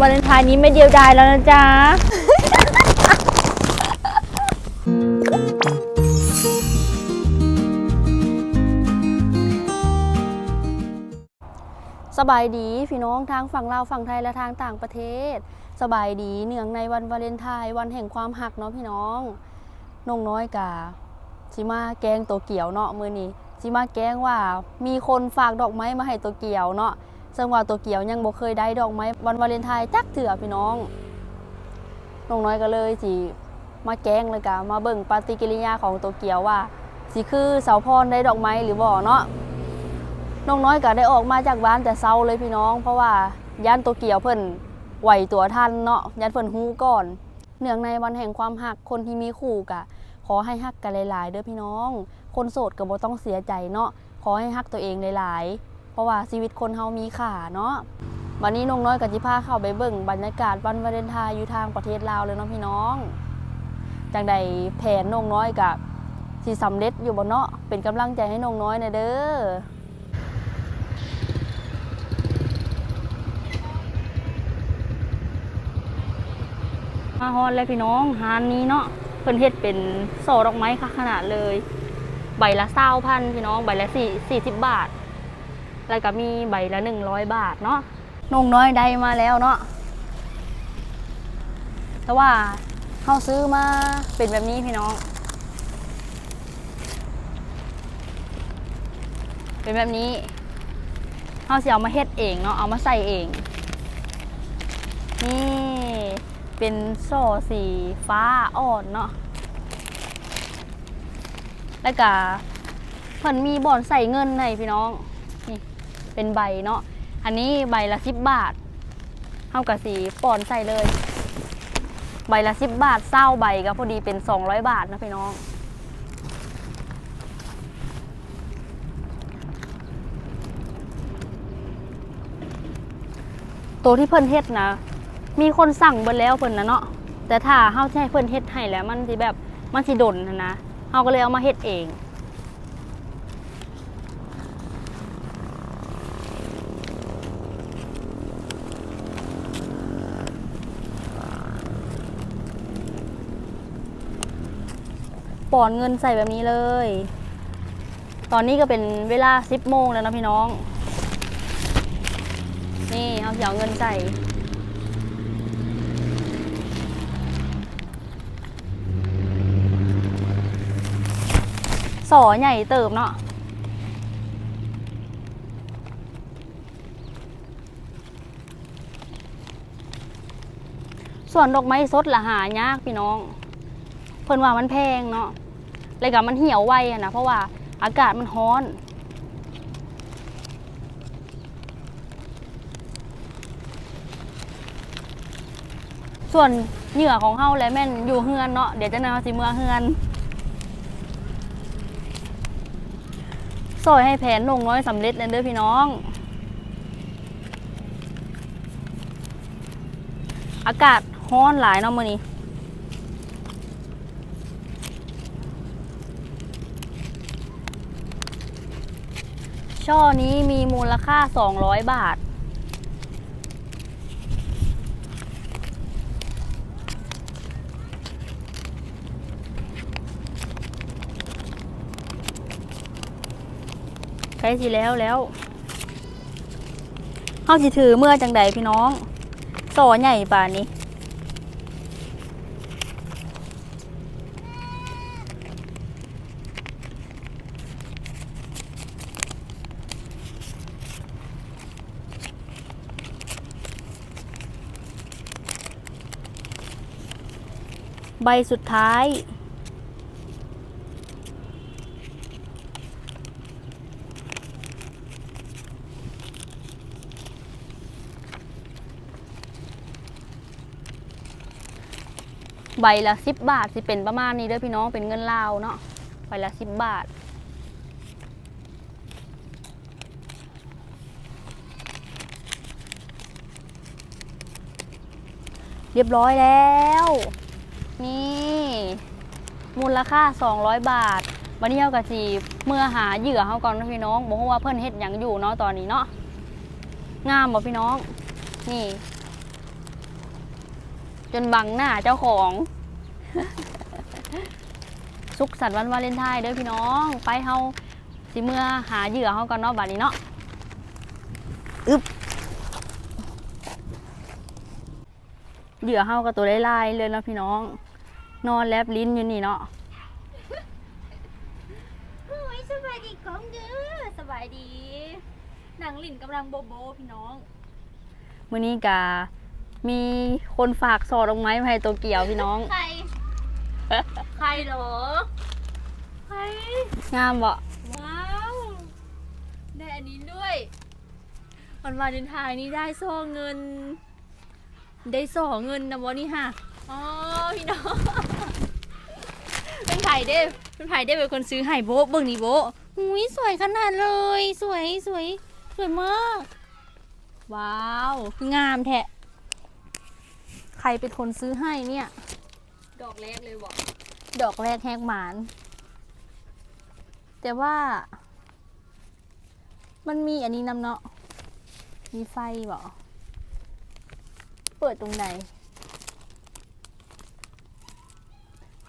วาเลนไทน์นี้ไม่เดียวดายแล้วนะจ๊ะ สบายดีพี่น้องทางฝั่งลาวฝั่งไทยและทางต่างประเทศ สบายดีเนื่องในวันวาเลนไทน์วันแห่งความหักเนาะพี่น้องน้องน้อยกาชิมาแกงตัวเกี่ยวเนาะมือนี้ชิมาแกงว่ามีคนฝากดอกไม้มาให้ตัวเกี่ยวเนาะ ซึ่งว่าตัวเกี่ยวยังบ่เคยได้ดอกไม้วันวาเลนไทน์จักเถื่อพี่น้องน้องน้อยก็เลยสิมาแกงเลยกะมาเบิ่งปฏิกิริยาของตัวเกี่ยวว่าสิคือเสาพรได้ดอกไม้หรือบ่เนาะน้องน้อยก็ได้ออกมาจากบ้านแต่เช้าเลยพี่น้อง เพราะว่าย่านตัวเกี่ยวเพิ่นไหวตัวทันเนาะยันเพิ่นฮู้ก่อน เนื่องในวันแห่งความหักคนที่มีคู่กะ ขอให้ฮักกันหลายๆเด้อพี่น้อง คนโสดก็บ่ต้องเสียใจเนาะขอให้ฮักตัวเองหลายๆ ราะว่าชีวิตคนเฮามีค่าเนาะวันนี้น้องน้อยกับจิพาเข้าไปเบิ่งบรรยากาศวันวาเลนไทน์อยู่ทางประเทศลาวเลยเนาะพี่น้อง จังใดแผนน้องน้อยกับสิสำเร็จอยู่บ่เนาะเป็นกำลังใจให้น้องน้อยนะเด้อมาฮอนเลยพี่น้องฮานนี้เนาะเพิ่นเฮ็ดเป็นโซดอกไม้ค่ะขนาดเลย ใบละเศร้าพันพี่น้องใบละสี่สี่สิบบาท แล้วก็มีใบละหนึ่งร้อยบาทเนาะนงน้อยได้มาแล้วเนาะแต่ว่าเขาซื้อมาเป็นแบบนี้พี่น้อง เป็นแบบนี้เขาสิเอามาเฮ็ดเองเนาะเอามาใส่เอง นี่เป็นโซ่สีฟ้าอ่อนเนาะแล้วก็เพิ่นมีบ่อนใส่เงินให้พี่น้อง เป็นใบเนาะ อันนี้ใบละสิบบาทเท่ากับสีปอนใส่เลย ใบละสิบบาทเศร้าใบก็พอดีเป็นสองร้อยบาทนะพี่น้อง ตัวที่เพิ่นเฮ็ดนะ มีคนสั่งเบิดแล้วเพิ่นนะเนาะ แต่ถ้าเฮาให้เพิ่นเฮ็ดให้แล้วมันสิแบบมันสิดนนะนะเฮาก็เลยเอามาเฮ็ดเอง ปอนเงินใส่แบบนี้เลย ตอนนี้ก็เป็นเวลา10โมงแล้วนะพี่น้อง นี่เอาสิเอาเงินใส่ สอใหญ่เติบเนาะส่วนดอกไม้สดละหายากพี่น้อง พิ่นว่ามันแพงเนาะเลยกับมันเหี่ยวไวอะนะเพราะว่าอากาศมันร้อน ส่วนเหยื่อของเฮาและแม่นอยู่เฮือนเนาะเดี๋ยวจะนำสิเมือเฮือนซอยให้แผนลงน้อยสำเร็จเลยเด้อพี่น้อง อากาศร้อนหลายเนาะมื้อนี้ ช่อนี้มีมูลค่า 200 บาท ใกล้สิแล้วแล้วเฮาสิถือเมื่อจังใดพี่น้องสอใหญ่ป่านนี้ ใบสุดท้าย ใบละสิบบาท สิเป็นประมาณนี้เด้อพี่น้องเป็นเงินลาวเนาะใบละสิบบาทเรียบร้อยแล้ว นี่ มูลค่า 200 บาทวันนี้เอากะจีเมื่อหาเหยื่อเขาก่อนนะพี่น้องบอกว่าเพื่อนเฮ็ดหยังอยู่เนาะตอนนี้เนาะงามบ่พี่น้อง นี่ จนบังหน้าเจ้าของสุขสันต์วันวาเลนไทน์เด้อพี่น้อง ไปเฮาสิเมื่อหาเหยื่อเฮาก่อนเนาะบัดนี้เนาะอึบเหยื่อเฮากับตัวไล่ๆเลยเนาะพี่น้อง นอนแลบลิ้นอยู่นี่เนาะโอ้ยสบายดีก้องเด้อสบายดี หนังหลินกำลังโบโบพี่น้อง มื้อนี้กามีคนฝากสอดดอกไม้มาให้ตัวเกี่ยวพี่น้อง ใคร ใครเหรอ ใคร งามบ่ว้าวได้อันนี้ด้วยวันวาเลนไทน์นี่ได้ซองเงิน ได้ซองเงินนะวะนี่ฮะ อ๋อพี่น้องเป็นไผ่เด้เป็นไผ่เด้เป็นคนซื้อให้โบะเบิ่งนี่โบะอุ้ยสวยขนาดเลย สวยสวยสวยมาก ว้าวคืองามแท้ใครเป็นคนซื้อให้เนี่ย ดอกแรกเลยบอกดอกแรกแหกหมาน แต่ว่า มันมีอันนี้นำเนาะมีไฟบ่เปิดตรงไหน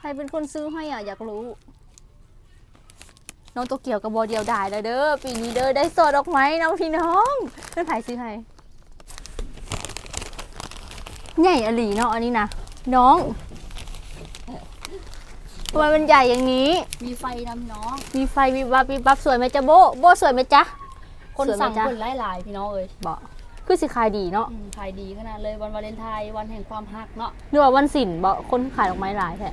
ใครเป็นคนซื้อให้อะอยากรู้ น้องโตัวเกี่ยวกับบอเดียวได้แล้วเด้อปีนี้เด้อได้สดดอกไม้น้องพี่น้องเป็นไผซื้อให้ใหญ่อหลีเนาะอันนี้นะน้องทำไมมันใหญ่อย่างนี้ มีไฟนำน้อง มีไฟวิบวับวิบวับสวยไหมจ๊ะโบโบสวยไหมจ๊ะคนสวยไหมสั่งจ๊ะคนหลายๆพี่น้องเอ้ยบอกคือสิขายดีเนาะอืมขายดีขนาดเลยวันวาเลนไทน์วันแห่งความฮักเนาะหรือว่าวันศิลป์บอกคนขายดอกไม้หลายแท้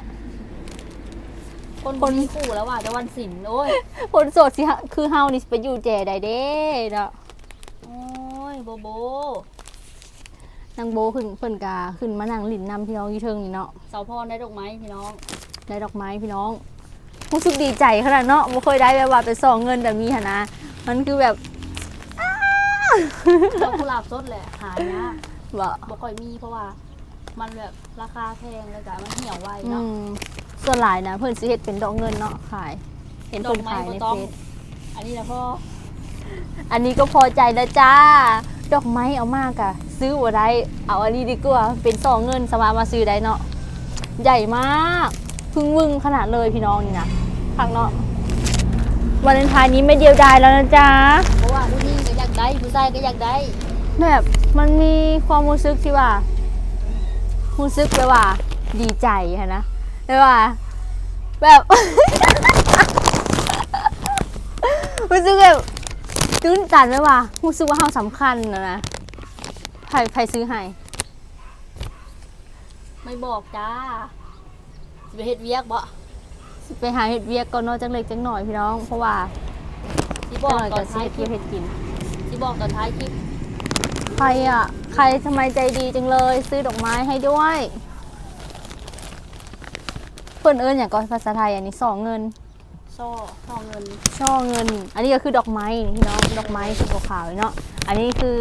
คนคนมีคู่แล้วว่ะจะวันศิลป์โอ้ยคนโสดสิฮะคือเฮานี่สิไปอยู่แจใดเด้เนาะโอ้ยโบโบนางโบขึ้นเพิ่นกาขึ้นมานั่งหลินนำพี่น้องอยู่เทิงนี่เนาะเสาพรได้ดอกไม้พี่น้องได้ดอกไม้พี่น้องรู้สึกดีใจขนาดเนาะบ่เคยได้แบบว่าไปส่องเงินแบบนี้หนนะมันคือแบบดอกกุหลาบสดแหละหายากบ่บ่ค่อยมีเพราะว่า มันแบบราคาแพงแล้วก็มันเหี่ยวไวอืเนาะ ม ส่วนหลายนะเพิ่นสิเฮ็ดเป็นดอกเงินเนาะขาย เห็นดอเพิ่กนไม้ขายบ่ในต้องเฟซอันนี้นะพ่ออันนี้ก็พอใจแล้วจ้า ดอกไม้เอามากอะซื้อบ่ได้เอาอันนี้ดีกว่าเป็นสองเงินสามารถมาซื้อได้เนาะใหญ่มากพึ่งวึงขนาดเลยพี่น้องนี่นะพักเนาะวันเลนไทน์นี้ไม่เดียวดายแล้วนะจ๊ะเพราะว่าผู้หญิงก็อยากได้ผู้ชายก็อยากได้แบบมันมีความรู้สึกที่ว่ารู้สึกแบบว่า ดีใจค่ะนะ แบบว่าแบบ รู้สึกแบบตื้นตันแบบว่ารู้สึกว่าเราสำคัญนะนะใครใครซื้อให้ไม่บอกจ้าสิไปเฮ็ดเวียกบ่ไปหาเห็ดเวียกก่อนเนอกจังเล็กจังหน่อยพี่น้อง เพราะว่าสิบจัองกหน่อยตอก็นสิท้ายเฮ็ดคลิเกี่ยวปเห็ดกิน สิบอกตอนท้ายคลิป ใครอะ ใครทำไมใจดีจังเลย ซื้อดอกไม้ให้ด้วยเพิ่นเอิญอย่างก่อนภาษาไทยอันนี้สองเงินซ่อซ่อเงินช่อเงิน อันนี้ก็คือดอกไม้นี่พี่น้องดอกไม้สีขาวๆเนาะอันนี้คือ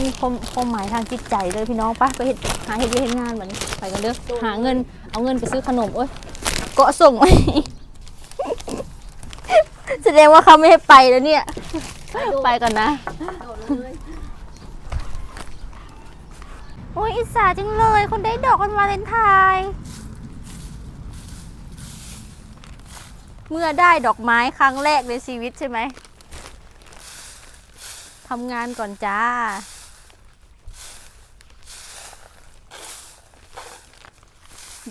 มีความความหมายทางจิตใจเลยพี่น้องไปไปเฮ็ดหาเฮ็ดเวียกเฮ็ดงานแบบนี้ไปกันเด้อหาเงิน เอาเงินไปซื้อขนมโอ้ยเกาะส่งไว้แสดงว่าเขาไม่ให้ไปแล้วเนี่ย ไปก่อนนะโดดเลยโอ้ยอิสาจังเลย คนได้ดอกวันวาเลนไทน์ เมื่อได้ดอกไม้ครั้งแรกในชีวิตใช่ไหมทำงานก่อนจ้า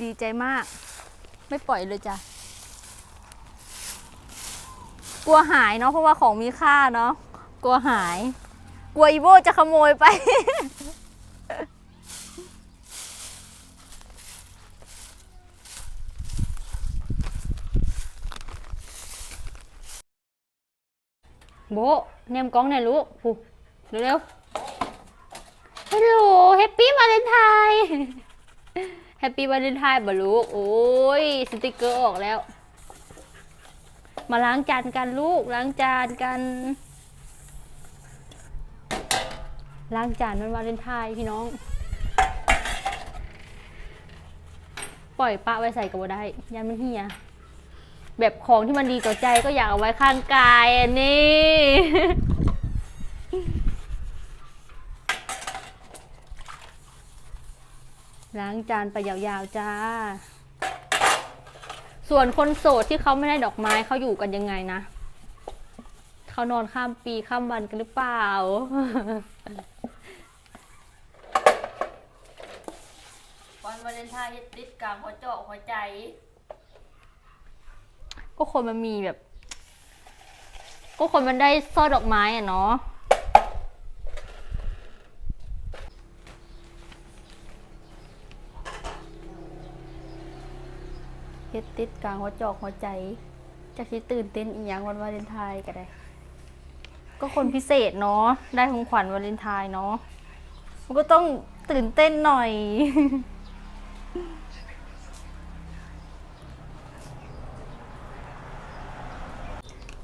ดีใจมาก ไม่ปล่อยเลยจ้ะ กลัวหายเนาะเพราะว่าของมีค่าเนาะ กลัวหาย กลัวอีโบจะขโมยไป โบเนมกล้องหน่อยลูกผูเร็วๆฮัลโหลแฮปปี้วาเลนไทน์แฮปปี้วาเลนไทน์บ่ลูก โอ้ย สติกเกอร์ออกแล้ว มาล้างจานกันลูก ล้างจานกัน ล้างจานวันวาเลนไทน์พี่น้อง ปล่อยปะไว้ใส่กับบ่ได้ยันมันเหี่ย แบบของที่มันดีต่อใจก็อยากเอาไว้ข้างกายอันนี้ ล้างจานไปยาวๆจ้า ส่วนคนโสดที่เขาไม่ได้ดอกไม้เขาอยู่กันยังไงนะเขานอนข้ามปีข้ามวันกันหรือเปล่าวันวาเลนไทน์เฮ็ดติดกลางหัวเจาะหัวใจ ก็คนมันมีแบบ ก็คนมันได้ซ่อดอกไม้อะเนาะเฮ็ดติดกลางหัวจอกหัวใจจักสิตื่นเต้นอีหยังวันวาเลนไทน์ก็ได้ ก็คนพิเศษเนาะได้ของขวัญวาเลนไทน์เนาะมันก็ต้องตื่นเต้นหน่อย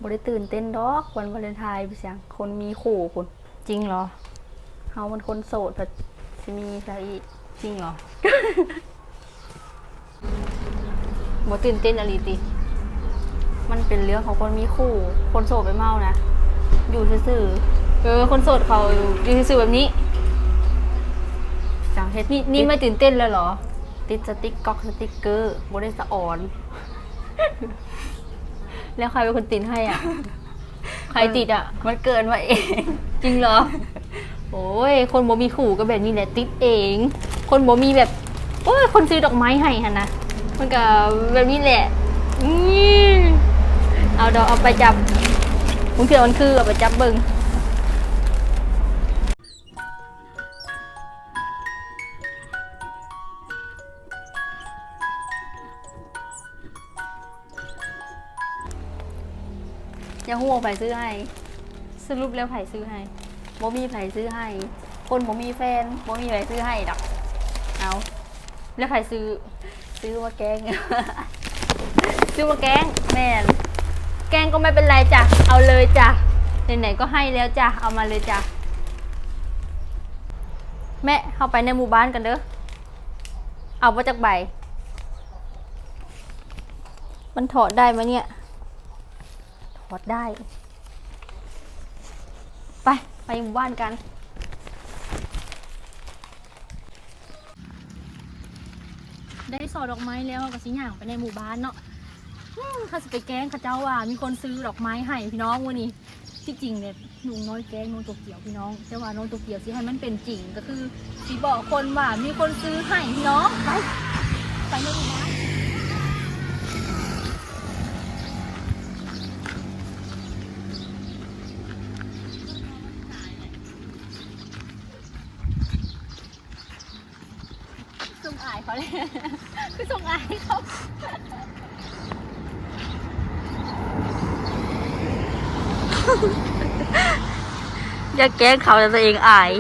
บ่ได้ตื่นเต้นดอกวันวาเลนไทน์ไปเสียงคนมีขู่พุ่นจริงเหรอเฮามันคนโสดผัดสิมีใครอีกจริงเหรอ บ่ตื่นเต้นอะไรติ มันเป็นเรื่องของคนมีคู่ คนโสดไปเมานะ อยู่ซื่อเออ คนโสดเขาอยู่ซื่อๆแบบนี้ๆจังเฮ็ดนี่นี่ไม่ตื่นเต้นเลยเหรอ ติดสติ๊กก๊อกสติ๊กเกอร์บ่ได้สะอ่อน แล้วใครเป็นคนติดให้อะ ใครติดอะ มันเกินมาเอง จริงเหรอ โอ้ย คนบ่มีขู่ก็แบบนี้แหละติดเอง คนบ่มีแบบ โอ้ย คนซื้อดอกไม้ให้ฮะนะ มันก็แบบนี้แหละนี่เอาดอกเอาไปจับมึงเถื่อมันคือเอาไปจับเบิง อย่าหัวาไปซื้อให้ สรุปแล้วไผ่ซื้อให้บ่มีไผซื้อให้ คนบ่มีแฟนบ่มีไผซื้อให้ดอกเอาแล้วไผ่ซื้อ ซื้อมาแกง ซื้อมาแกงแม่นแกงก็ไม่เป็นไรจ้ะเอาเลยจ้ะไหนๆก็ให้แล้วจ้ะเอามาเลยจ้ะแม่เข้าไปในหมู่บ้านกันเด้อเอามาจากใบ มันถอดได้ไหมเนี่ย ถอดได้ ไป ไปหมู่บ้านกัน ได้สอดอกไม้แล้วก็สิย่างไปในหมู่บ้านเนาะอืมถ้าจะไปแกล้งเข้าเจ้าว่า มีคนซื้อดอกไม้ให้พี่น้องวันนี้ที่จริงเนี่ยหนูน้อยแกล้งน้องตัวเกี่ยวพี่น้อง แต่ว่าน้องตัวเกี่ยวสิให้มันเป็นจริงก็คือสิบอกคนว่ามีคนซื้อให้พี่น้องไปไปเลยนะส่งอายเขาเลย คือส่งอายเขา อย่าแกล้งเขาแต่ตัวเองอาย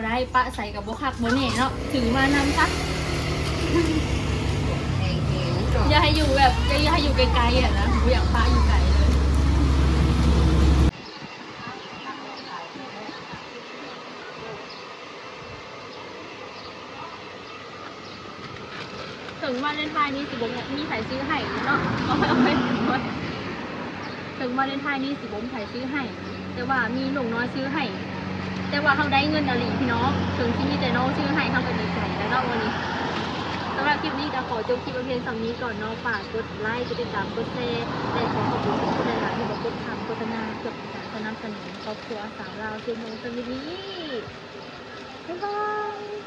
บบ่ได้ปะใส่กับบ่คักบ่แน่เนาะถือมานำซักอย่าให้อยู่แบบอย่าให้อยู่ไกลๆอะนะหนูอยากปะอยู่ไกลเลยถึงวาเลนไทน์นี้สิบมมีใครซื้อให้เนาะเอาไปเอาไปเอาไปถึงวาเลนไทน์นี้สิบมใครซื้อให้ แต่ว่ามีหนุ่มน้อยซื้อให้ แต่ว่าเขาได้เงินอลีพี่น้องถึงที่มีแต่น้องชื่อให้เขาก็ดีใจแล้วเนาะวันนี้สำหรับคลิปนี้ก็ขอจบคลิปเอาเพียงสำนี้ก่อนเนาะฝากกดไลค์กดติดตามกดแชร์และขอขอบคุณทุกคนหลายที่มากดทำโฆษณาเกี่ยวกับการสนับสนุนครอบครัวสาวเราเชียงโมงสมิทนี้บ๊ายบาย